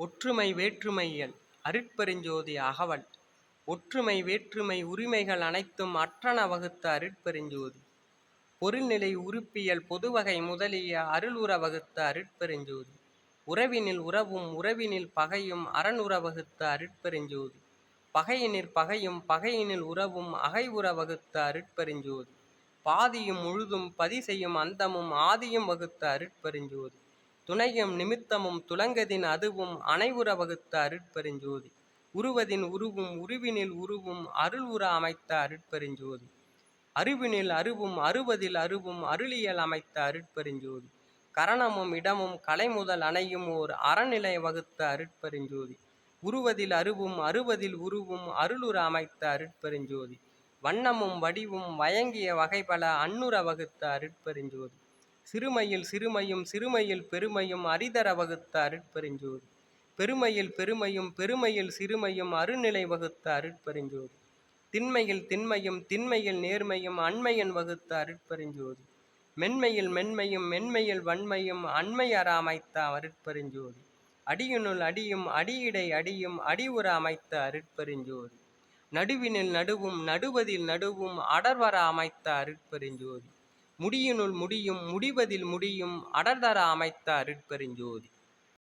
ஒற்றுமை வேற்றுமையல் அருட்பெருஞ்சோதி அகவல். ஒற்றுமை வேற்றுமை உரிமைகள் அனைத்தும் அற்றன வகுத்த அருட்பெருஞ்சோதி. பொருள்நிலை உறுப்பியல் பொதுவகை முதலிய அருளுற வகுத்த அருட்பெருஞ்சோதி. உறவினில் உறவும் உறவினில் பகையும் அரணுற வகுத்த அருட்பெருஞ்சோதி. பகையினிற் பகையும் பகையினில் உறவும் அகை உற வகுத்த அருட்பெருஞ்சோதி. பாதியும் முழுதும் பதி செய்யும் அந்தமும் ஆதியும் வகுத்த அருட்பெருஞ்சோதி. துணையும் நிமித்தமும் துலங்கதின் அதுவும் அனைவுற வகுத்த அருட்பெருஞ்சோதி. உருவதின் உருவும் உருவினில் உருவும் அருள் உற அமைத்த அருட்பெருஞ்சோதி. அருவினில் அருவும் அருவதில் அருவும் அருளியல் அமைத்த அருட்பெருஞ்சோதி. கரணமும் இடமும் கலை முதல் அணையும் ஓர் அறநிலை வகுத்த அருட்பெருஞ்சோதி. உருவதில் அருவும் அருவதில் உருவும் அருளுற அமைத்த அருட்பெருஞ்சோதி. வண்ணமும் வடிவும் வயங்கிய வகைபல அன்னுற வகுத்த அருட்பெருஞ்சோதி. சிறுமையில் சிறுமையும் சிறுமையில் பெருமையும் அரிதர வகுத்த அருட்பெருஞ்சோதி. பெருமையில் பெருமையும் பெருமையில் சிறுமையும் அருநிலை வகுத்த அருட்பெருஞ்சோதி. திண்மையில் திண்மையும் திண்மையில் நேர்மையும் அண்மையன் வகுத்த அருட்பெருஞ்சோதி. மென்மையில் மென்மையும் மென்மையில் வன்மையும் அண்மை அற அமைத்த அருட்பெருஞ்சோதி. அடியினுள் அடியும் அடியிடை அடியும் அடிவுற அமைத்த அருட்பெருஞ்சோதி. நடுவினில் நடுவும் நடுவதில் நடுவும் அடர்வர அமைத்த அருட்பெருஞ்சோதி. முடியினுள் முடியும் முடிவதில் முடியும் அடர்தர அமைத்த அருட்பெருஞ்சோதி